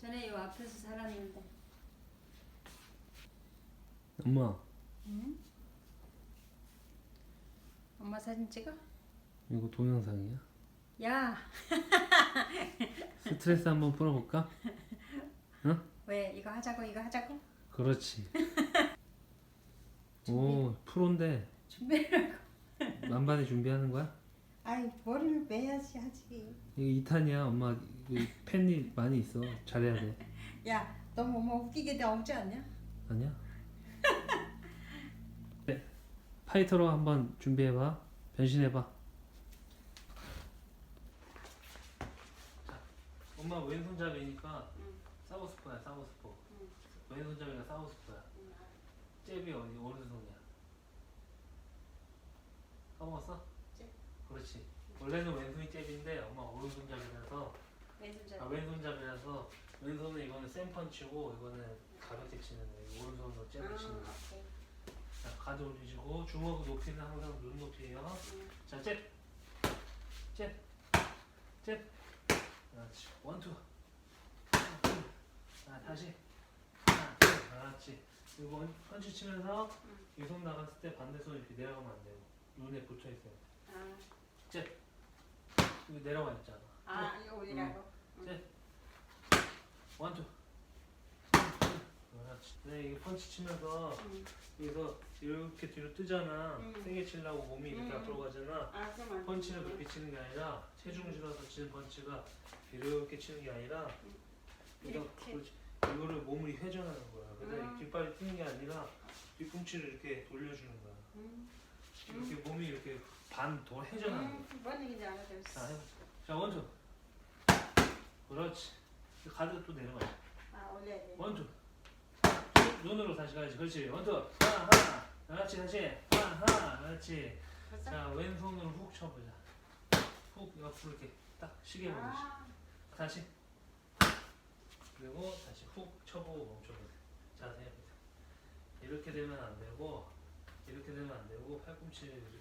전에 요 앞에서 살았는데. 엄마 응? 엄마 사진 찍어? 이거 동영상이야? 야, 스트레스 한번 풀어볼까? 왜 이거 하자고 이거 하자고? 그렇지. 오 프로인데 준비를. 만반의 준비하는 거야? 아이 머리를 매야지 하지. 이거 2탄이야 엄마 이 팬이 많이 있어 잘해야 돼 야, 너무 엄마 웃기게 나오지 않냐? 아니야? 네. 파이터로 한번 준비해봐 변신해봐 자, 엄마 왼손잡이니까 응. 사우스포야 사우스포 응. 왼손잡이가 사우스포야 잽이 어디 오른손이야 까먹었어? 잽. 그렇지 원래는 왼손이 잽인데 엄마 오른손잡이라서 아, 왼손잡이. 왼손잡이라서 왼손은 이거는 센 펀치고 이거는 가볍게 치는 거예요. 오른손으로 잽을 치는 거. 오케이. 자, 가드 올리시고 주먹 높이는 항상 눈 높이에요. 응. 자, 잽, 잽, 잽. 그렇지. 원투. 자, 다시. 하나, 둘. 그렇지. 그리고 원- 펀치 치면서 이손 나갔을 때 반대 손 이렇게 내려가면 안 돼요. 눈에 붙어 있어요. 아, 이거 내려가 있잖아. 아 이거 올리라고. 원투. 그렇지. 네, 이게 펀치 치면서 응. 여기서 이렇게 뒤로 뜨잖아. 음. 세게 치려고 몸이 이렇게 음. 앞으로 가잖아. 아 그럼 안 펀치를 돼. 높이 치는 게 아니라 체중 실어서 치는 펀치가 이렇게 치는 게 아니라 이거 이렇게. 그렇지. 이거를 몸을 회전하는 거야. 그래서 음. 이 뒷발이 뛰는 게 아니라 뒤꿈치를 이렇게 돌려주는 거야. 응. 이렇게 몸이 이렇게 반더 회전하는 거야. 응. 뭔 얘기인지 자, 알아들었어. 해봐. 자, 원투. 그렇지. 가드 또 내려가. 아 올려야 돼. 원투. 눈으로 다시 가야지. 그렇지. 원투. 하나, 하나. 그렇지, 다시. 하나, 하나. 그렇지. 벌써? 자, 왼손으로 훅 쳐보자. 훅 옆으로 이렇게 딱 시계 보듯이. 아, 다시. 그리고 다시 훅 쳐보고 멈춰보세요. 자세히 해보세요. 이렇게 되면 안 되고, 이렇게 되면 안 되고, 팔꿈치를 이렇게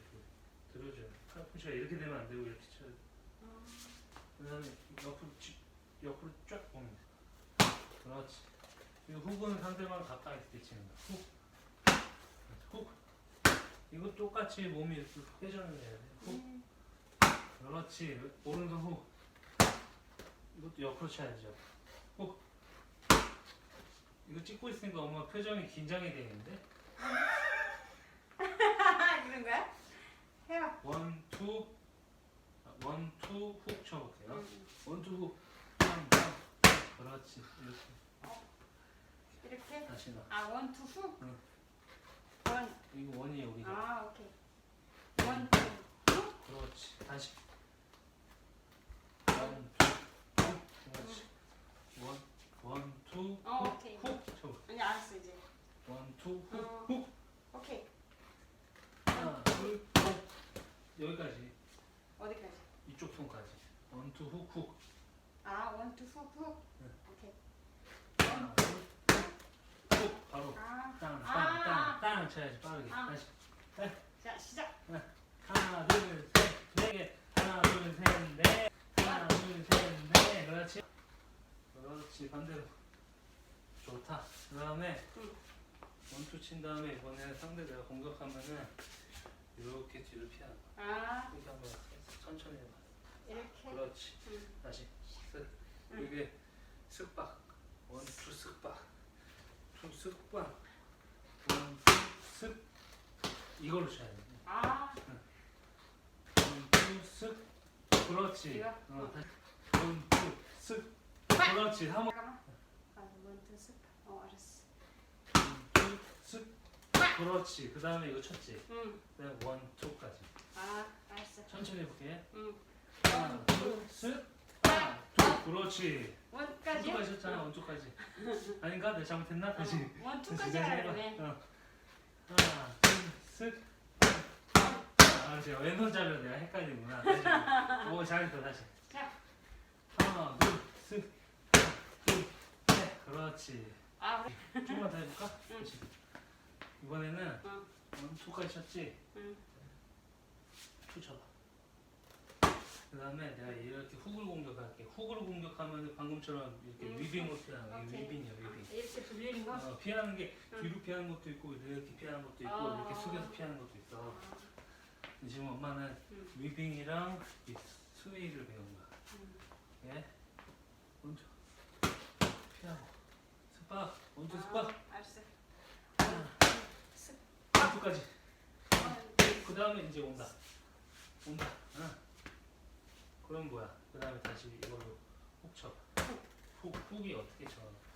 들어줘요. 팔꿈치가 이렇게 되면 안 되고, 이렇게 쳐요. 어. 그 다음에 옆으로, 치, 옆으로 쫙 보면 돼. 그렇지. 그리고 훅은 상대방 가까이 있을 때 치는 거야. 훅. 훅. 이거 똑같이 몸이 이렇게 회전을 해야 돼. 훅. 음. 그렇지. 오른손 훅. 이것도 옆으로 쳐야죠. 훅. 이거 찍고 있으니까 엄마 표정이 긴장이 되는데? 이런 거야? 해봐. 원, 투, 아, 원, 투, 훅 쳐볼게요. 응. 원, 투, 훅. 빵, 빵. 그렇지. 이렇게. 이렇게. 다시 나. 아 원 투 후. 응. 원. 이거 원이에요, 우리가. 아 오케이. 원 투 후. 그렇지. 다시. 원, 투, 훅. 그렇지. 원, 원, 투, 어, 훅. 오케이. 훅. 쳐봐. 아니 알았어 이제. 원, 투, 훅. 어. 훅. 오케이. 하나, 둘, 셋. 여기까지. 어디까지? 이쪽 손까지. 원, 투, 훅, 훅. 아 원투 후 후. 네. 오케이. 하나, 둘, 훅. 훅. 바로. 아. 땅, 아. 땅, 땅, 땅 쳐야지 빠르게. 아. 다시. 자 시작. 하나, 둘, 셋, 네 개. 하나, 둘, 셋, 넷. 하나, 둘, 셋, 넷. 그렇지. 그렇지. 반대로. 좋다. 그 다음에 응. 원투 친 다음에 이번에 상대 내가 공격하면은 이렇게 뒤를 피하는 거야. 아 이렇게 한번 천천히 해봐. 이렇게. 그렇지. 응. 다시. 쓱. 응. 이게 쓱박. 원 투 쓱박. 투 쓱박. 원 투 쓱. 이걸로 쳐야 돼. 아 원 투 쓱. 그렇지. 이거? 어, 다시. 원투 쓱. 그렇지. 한 번. 잠깐만. 아 스. 어 알았어. 원투 쓱. 그렇지. 그 다음에 이거 쳤지. 응. 그다음에 원투까지. 아 알았어. 천천히 해볼게. 응. 하나, 둘, 셋. 하나, 둘. 그렇지. 원까지. 원투까지 했잖아. 원투까지. 아닌가? 내가 잘못했나? 다시. 다시 원투까지 다시 가야 해봐. 되네. 어. 하나, 둘, 셋. 아, 제가 왼손잡이로 내가 헷갈리구나. 다시. 오, 잘했어. 다시. 자. 하나, 둘, 셋. 둘, 셋. 그렇지. 아 우리. 조금만 더 해볼까? 응. 그렇지. 이번에는 응. 원투까지 쳤지? 응. 투 쳐봐. 그 다음에 내가 이렇게 훅을 공격할게. 훅을 공격하면 방금처럼 이렇게 음, 위빙으로 피하는 오케이. 위빙이야, 위빙. 이렇게 돌리는 거? 어, 피하는 게 응. 뒤로 피하는 것도 있고 이렇게 피하는 것도 있고 어. 이렇게 숙여서 피하는 것도 있어. 지금 엄마는 음. 위빙이랑 이 스웨이를 배운 거야. 음. 예? 먼저 피하고 스파 먼저 스파 아, 알았어. 스파까지 어, 그 다음에 이제 온다 온다 응. 그럼 뭐야 그 다음에 다시 이걸로 훅 쳐 훅 훅이 어떻게 쳐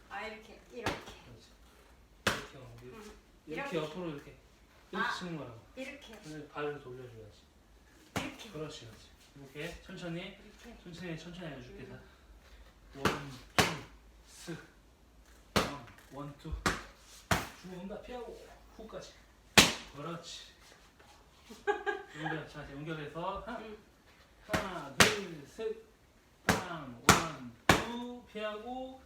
아 이렇게 이렇게 그렇지 이렇게 어, 이렇게, 음. 이렇게 이렇게. 옆으로 이렇게 이렇게 아. 치는 거라고 이렇게 근데 발을 돌려줘야지 이렇게 그렇지 그렇지 이렇게 천천히 이렇게 천천히 천천히 알려줄게 다. 음. 원, 투, 스, 원, 원, 투. 주고 온다 피하고 후까지. 그렇지. 연결, 자 연결해서 하나, 음. 하나, 둘, 셋, 빵, 원, 투 피하고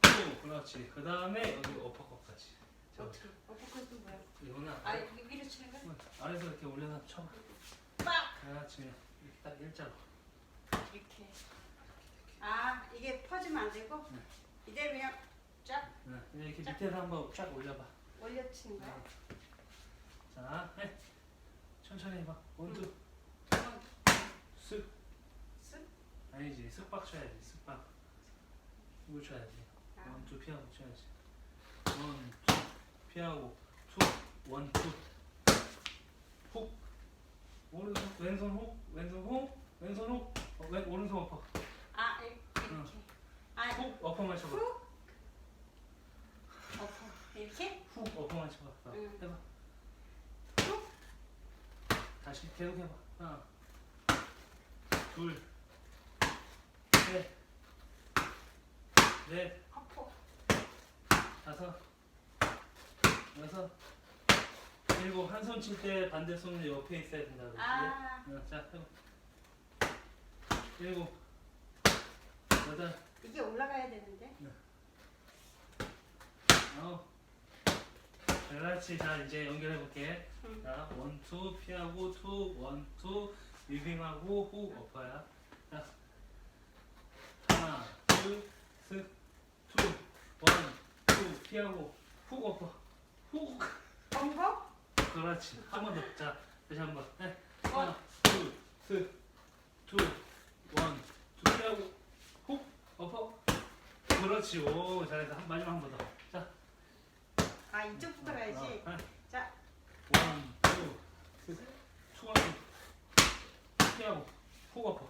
투. 그렇지. 그 다음에 여기 어퍼컷까지. 자, 어떻게 어퍼컷은 뭐야? 이거는 아 아래, 위- 위로 치는 거? 아래서 이렇게 올려서 쳐. 빡 그렇지. 이렇게 딱 일자로. 이렇게 아 이게 퍼지면 안 되고 네. 이대로 그냥 쫙 네, 이렇게 밑에서 한번 쫙 올려봐. 올려 치는 거야? 자, 해. 천천히 해봐. 원투, 원, 쓱. 쓱. 아니지, 쓱박 쳐야지, 쓱박. 이거 쳐야지. 아. 원투 피하고 쳐야지. 원투 피하고 투, 원투. 훅. 오른손, 왼손 훅, 왼손 훅, 왼손 훅. 어, 왼 오른손 엎어. 아 이- 이렇게 응. 아훅 엎어만 쳐봐. 훅 어퍼 이렇게 훅 엎어만 쳐봐. 어, 응. 해봐. 훅 다시 계속 해봐. 하나, 둘, 셋, 넷, 어퍼 다섯, 여섯, 일곱. 한 손 칠 때 반대 손은 옆에 있어야 된다 그랬지? 아 어, 자, 해봐. 일곱, 여덟, 이게 올라가야 되는데 아홉. 그렇지. 자, 이제 연결해 볼게. 응. 자, 원, 투, 피하고, 투, 원, 투, 위빙하고, 후, 엎어야. 자, 하나, 둘, 셋, 투, 원, 투, 피하고, 훅 엎어. 훅. 번거 그렇지. 한 번 더. 자, 다시 한 번. 네. 원. 하나, 둘, 셋, 투, 원, 투, 피하고, 훅, 엎어. 그렇지. 오, 잘했어. 한, 마지막 한 번 더. 자, 아 이쪽부터 가야지 어, 어. 자 원, 투, 셋, 투, 엎어. 어, 좋았어.